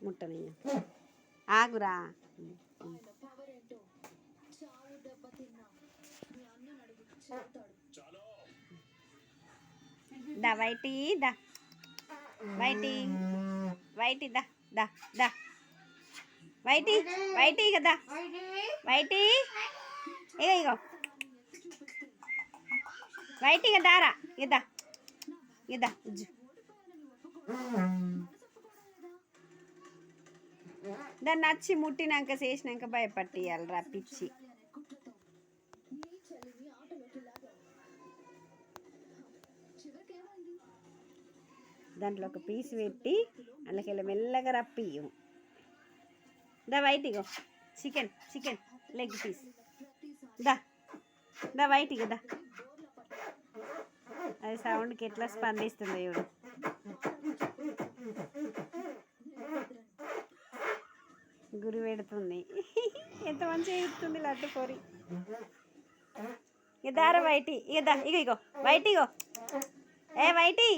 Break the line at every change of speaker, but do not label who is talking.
ముట్టనయ్య. ఆగురా. దా వైటి దా. వైటి. వైటి దా దా దా. వైటి వైటి కదా వైటి. ఇగో ఇగో. వైటి ఇక దారా. ఇదా ఇదా దాన్ని నచ్చి ముట్టినాక చేసినాక భయపట్టేయాలి రా పిచ్చి. దాంట్లో ఒక పీస్ పెట్టి అందులోకి మెల్లగా రప్పియ్యం దా వైట్ ఇగో. Chicken chicken leg piece. దా. దా వైట్ ఇగ దా. అది సౌండ్కి ఎట్లా స్పందిస్తుందో చూడు. గురి పెడుతుంది. ఎంత మంచిగా ఇస్తుంది లడ్డు పొరి ఇక దార వైటి ఇక దా ఇగో ఇగో బయటి ఇగో. ఏ వైటి?